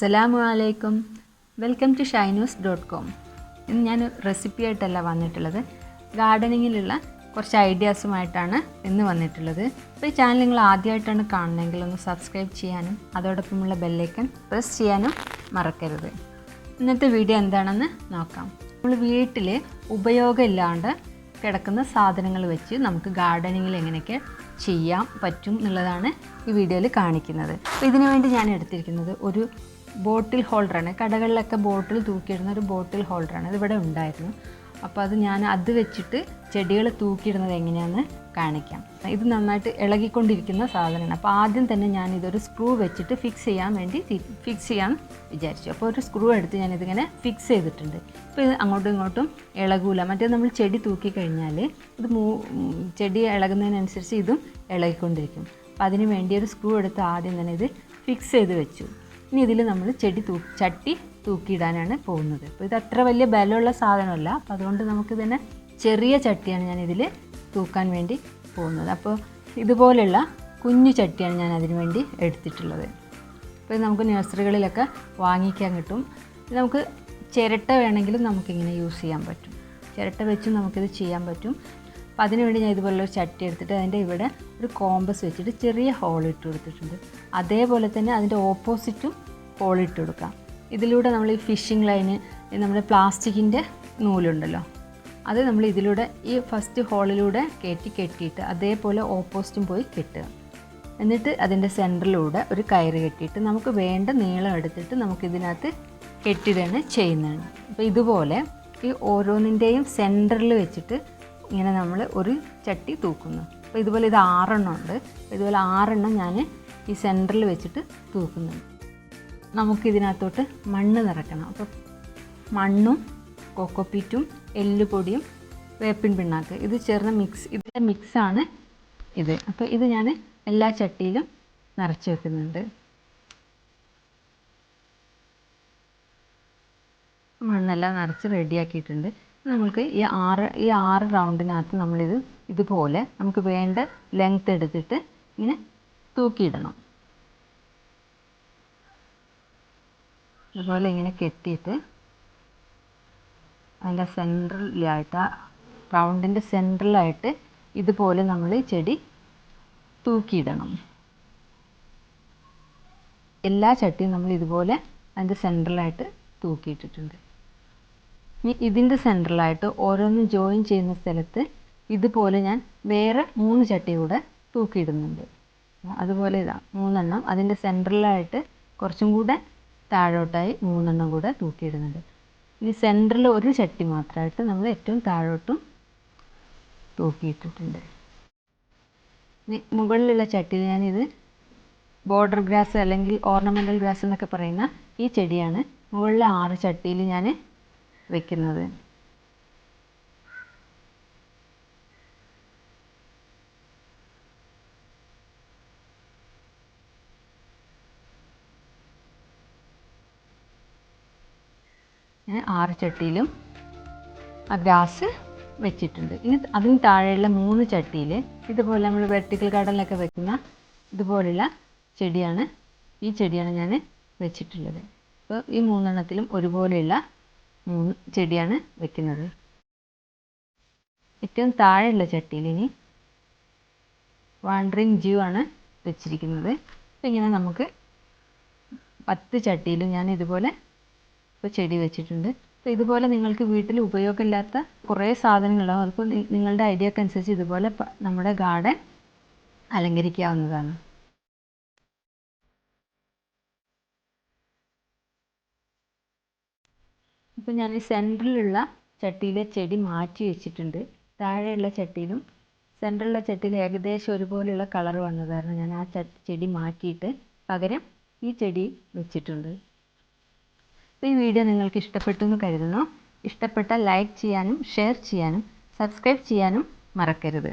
അസ്സലാമു അലൈക്കും. Welcome to Shainu's dot com. ഇന്ന് ഞാൻ റെസിപ്പി ആയിട്ടല്ല വന്നിട്ടുള്ളത്. ഗാർഡനിങ്ങിലുള്ള കുറച്ച് ഐഡിയാസുമായിട്ടാണ് ഇന്ന് വന്നിട്ടുള്ളത്. അപ്പോൾ ഈ ചാനൽ നിങ്ങൾ ആദ്യമായിട്ടാണ് കാണുന്നതെങ്കിൽ ഒന്ന് സബ്സ്ക്രൈബ് ചെയ്യാനും അതോടൊപ്പമുള്ള ബെല്ലൈക്കൺ പ്രസ് ചെയ്യാനും മറക്കരുത്. ഇന്നത്തെ വീഡിയോ എന്താണെന്ന് നോക്കാം. നമ്മൾ വീട്ടിൽ ഉപയോഗമില്ലാണ്ട് കിടക്കുന്ന സാധനങ്ങൾ വെച്ച് നമുക്ക് ഗാർഡനിങ്ങിൽ എങ്ങനെയൊക്കെ ചെയ്യാൻ പറ്റും എന്നുള്ളതാണ് ഈ വീഡിയോയിൽ കാണിക്കുന്നത്. അപ്പോൾ ഇതിനു വേണ്ടി ഞാൻ എടുത്തിരിക്കുന്നത് ഒരു ബോട്ടിൽ ഹോൾഡറാണ്. കടകളിലൊക്കെ ബോട്ടിൽ തൂക്കിയിടുന്ന ഒരു ബോട്ടിൽ ഹോൾഡറാണ്. ഇതിവിടെ ഉണ്ടായിരുന്നു. അപ്പോൾ അത് ഞാൻ അത് വെച്ചിട്ട് ചെടികൾ തൂക്കിയിടുന്നത് എങ്ങനെയാണെന്ന് കാണിക്കാം. ഇത് നന്നായിട്ട് ഇളകിക്കൊണ്ടിരിക്കുന്ന സാധനമാണ്. അപ്പോൾ ആദ്യം തന്നെ ഞാൻ ഇതൊരു സ്ക്രൂ വെച്ചിട്ട് ഫിക്സ് ചെയ്യാൻ വേണ്ടി ഫിക്സ് ചെയ്യാൻ വിചാരിച്ചു. അപ്പോൾ ഒരു സ്ക്രൂ എടുത്ത് ഞാനിതിങ്ങനെ ഫിക്സ് ചെയ്തിട്ടുണ്ട്. ഇപ്പോൾ ഇത് അങ്ങോട്ടും ഇങ്ങോട്ടും ഇളകൂല. മറ്റേ നമ്മൾ ചെടി തൂക്കി കഴിഞ്ഞാൽ ഇത് മൂ ചെടി ഇളകുന്നതിനനുസരിച്ച് ഇതും ഇളകിക്കൊണ്ടിരിക്കും. അപ്പോൾ അതിന് വേണ്ടി ഒരു സ്ക്രൂ എടുത്ത് ആദ്യം തന്നെ ഇത് ഫിക്സ് ചെയ്ത് വെച്ചു. ഇനി ഇതിൽ നമ്മൾ ചെടി തൂ ചട്ടി തൂക്കിയിടാനാണ് പോകുന്നത്. അപ്പോൾ ഇത് അത്ര വലിയ ബലമുള്ള സാധനമല്ല. അപ്പോൾ അതുകൊണ്ട് നമുക്ക് തന്നെ ചെറിയ ചട്ടിയാണ് ഞാൻ ഇതിൽ തൂക്കാൻ വേണ്ടി പോകുന്നത്. അപ്പോൾ ഇതുപോലെയുള്ള കുഞ്ഞു ചട്ടിയാണ് ഞാൻ അതിന് വേണ്ടി എടുത്തിട്ടുള്ളത്. അപ്പോൾ നമുക്ക് നഴ്സറികളിലൊക്കെ വാങ്ങിക്കാൻ കിട്ടും. നമുക്ക് ചിരട്ട വേണമെങ്കിലും നമുക്കിങ്ങനെ യൂസ് ചെയ്യാൻ പറ്റും. ചിരട്ട വെച്ചും നമുക്കിത് ചെയ്യാൻ പറ്റും. അപ്പോൾ അതിനുവേണ്ടി ഞാൻ ഒരു ചട്ടി എടുത്തിട്ട് അതിന്റെ ഇവിടെ ഒരു കോമ്പസ് വെച്ചിട്ട് ചെറിയ ഹോൾ ഇട്ട് കൊടുത്തിട്ടുണ്ട്. അതേപോലെ തന്നെ അതിന്റെ ഓപ്പോസിറ്റും ഹോൾ ഇട്ട് കൊടുക്കാം. ഇതിലൂടെ നമ്മൾ ഈ ഫിഷിംഗ് ലൈന് നമ്മുടെ പ്ലാസ്റ്റിക്കിന്റെ നൂലുണ്ടല്ലോ അത് നമ്മൾ ഇതിലൂടെ ഈ ഫസ്റ്റ് ഹോളിലൂടെ കയറ്റി കെട്ടിയിട്ട് അതേപോലെ ഓപ്പോസിറ്റും പോയി കെട്ടുക. എന്നിട്ട് അതിന്റെ സെന്ററിലൂടെ ഒരു കയറ് കെട്ടിയിട്ട് നമുക്ക് വേണ്ട നീളം എടുത്തിട്ട് നമുക്കിതിനകത്ത് കെട്ടിടുകയാണ് ചെയ്യുന്നത് അപ്പോൾ ഇതുപോലെ ഈ ഓരോന്നിന്റെയും സെന്ററിൽ വെച്ചിട്ട് ഇങ്ങനെ നമ്മൾ ഒരു ചട്ടി തൂക്കുന്നു. അപ്പോൾ ഇതുപോലെ ഇത് ആറെണ്ണം ഉണ്ട്. ഇതുപോലെ ആറെണ്ണം ഞാൻ ഈ സെന്ററിൽ വെച്ചിട്ട് തൂക്കുന്നുണ്ട്. നമുക്കിതിനകത്തോട്ട് മണ്ണ് നിറയ്ക്കണം. അപ്പോൾ മണ്ണും കൊക്കോപ്പീറ്റും എല്ലുപൊടിയും വേപ്പിൻ പിണ്ണാക്ക് ഇത് ചേർന്ന മിക്സ് ഇതിന്റെ മിക്സാണ് ഇത്. അപ്പോൾ ഇത് ഞാൻ എല്ലാ ചട്ടിയിലും നിറച്ച് വെക്കുന്നുണ്ട്. മണ്ണെല്ലാം നിറച്ച് റെഡിയാക്കിയിട്ടുണ്ട്. നമുക്ക് ഈ ആറ് ഈ ആറ് റൗണ്ടിനകത്ത് നമ്മളിത് ഇതുപോലെ നമുക്ക് വേണ്ട ലെങ്ത് എടുത്തിട്ട് ഇങ്ങനെ തൂക്കിയിടണം. അതുപോലെ ഇങ്ങനെ കെട്ടിയിട്ട് അതിന്റെ സെൻട്രലായിട്ട് റൗണ്ടിന്റെ സെൻട്രലായിട്ട് ഇതുപോലെ നമ്മൾ ചെടി തൂക്കിയിടണം. എല്ലാ ചട്ടിയും നമ്മൾ ഇതുപോലെ അതിന്റെ സെൻട്രലായിട്ട് തൂക്കിയിട്ടിട്ടുണ്ട്. ഇനി ഇതിന്റെ സെന്ററിലായിട്ട് ഓരോന്നും ജോയിൻ ചെയ്യുന്ന സ്ഥലത്ത് ഇതുപോലെ ഞാൻ വേറെ മൂന്ന് ചട്ടി കൂടെ തൂക്കിയിടുന്നുണ്ട്. അതുപോലെ ഇതാ മൂന്നെണ്ണം. അതിന്റെ സെന്ററിലായിട്ട് കുറച്ചും കൂടെ താഴോട്ടായി മൂന്നെണ്ണം കൂടെ തൂക്കിയിടുന്നുണ്ട്. ഇനി സെന്ററിൽ ഒരു ചട്ടി മാത്രമായിട്ട് നമ്മൾ ഏറ്റവും താഴോട്ടും തൂക്കിയിട്ടിട്ടുണ്ട്. ഇനി മുകളിലുള്ള ചട്ടിയിൽ ഞാനിത് ബോർഡർ ഗ്രാസ് അല്ലെങ്കിൽ ഓർണമെന്റൽ ഗ്രാസ് എന്നൊക്കെ പറയുന്ന ഈ ചെടിയാണ്. മുകളിലെ ആറ് ചട്ടിയിൽ ഞാൻ വെക്കുന്നത്. ആറ് ചട്ടിയിലും ആ ഗ്രാസ് വെച്ചിട്ടുണ്ട്. ഇനി അതിന് താഴെയുള്ള മൂന്ന് ചട്ടിയിൽ ഇതുപോലെ നമ്മൾ വെർട്ടിക്കൽ ഗാർഡനിലൊക്കെ വെക്കുന്ന ഇതുപോലുള്ള ചെടിയാണ് ഈ ചെടിയാണ് ഞാൻ വെച്ചിട്ടുള്ളത്. അപ്പോൾ ഈ മൂന്നെണ്ണത്തിലും ഒരുപോലെയുള്ള മൂന്ന് ചെടിയാണ് വെക്കുന്നത്. ഏറ്റവും താഴെയുള്ള ചട്ടിയിൽ ഇനി വാണ്ടറിങ് ജ്യൂ ആണ് വെച്ചിരിക്കുന്നത്. അപ്പോൾ ഇങ്ങനെ നമുക്ക് പത്ത് ചട്ടിയിലും ഞാൻ ഇതുപോലെ ഇപ്പോൾ ചെടി വെച്ചിട്ടുണ്ട്. അപ്പോൾ ഇതുപോലെ നിങ്ങൾക്ക് വീട്ടിൽ ഉപയോഗമില്ലാത്ത കുറേ സാധനങ്ങളുണ്ടാവും. അതിപ്പോൾ നിങ്ങളുടെ ഐഡിയക്കനുസരിച്ച് ഇതുപോലെ നമ്മുടെ ഗാർഡൻ അലങ്കരിക്കാവുന്നതാണ്. ഇപ്പോൾ ഞാൻ ഈ സെന്ററിലുള്ള ചട്ടിയിലെ ചെടി മാറ്റി വെച്ചിട്ടുണ്ട്. താഴെയുള്ള ചട്ടിയിലും സെന്ററിലുള്ള ചട്ടിയിൽ ഏകദേശം ഒരുപോലെയുള്ള കളർ വന്നതായിരുന്നു. ഞാൻ ആ ചെടി മാറ്റിയിട്ട് പകരം ഈ ചെടി വെച്ചിട്ടുണ്ട്. അപ്പോൾ ഈ വീഡിയോ നിങ്ങൾക്ക് ഇഷ്ടപ്പെട്ടു എന്ന് കരുതുന്നു. ഇഷ്ടപ്പെട്ടാൽ ലൈക്ക് ചെയ്യാനും ഷെയർ ചെയ്യാനും സബ്സ്ക്രൈബ് ചെയ്യാനും മറക്കരുത്.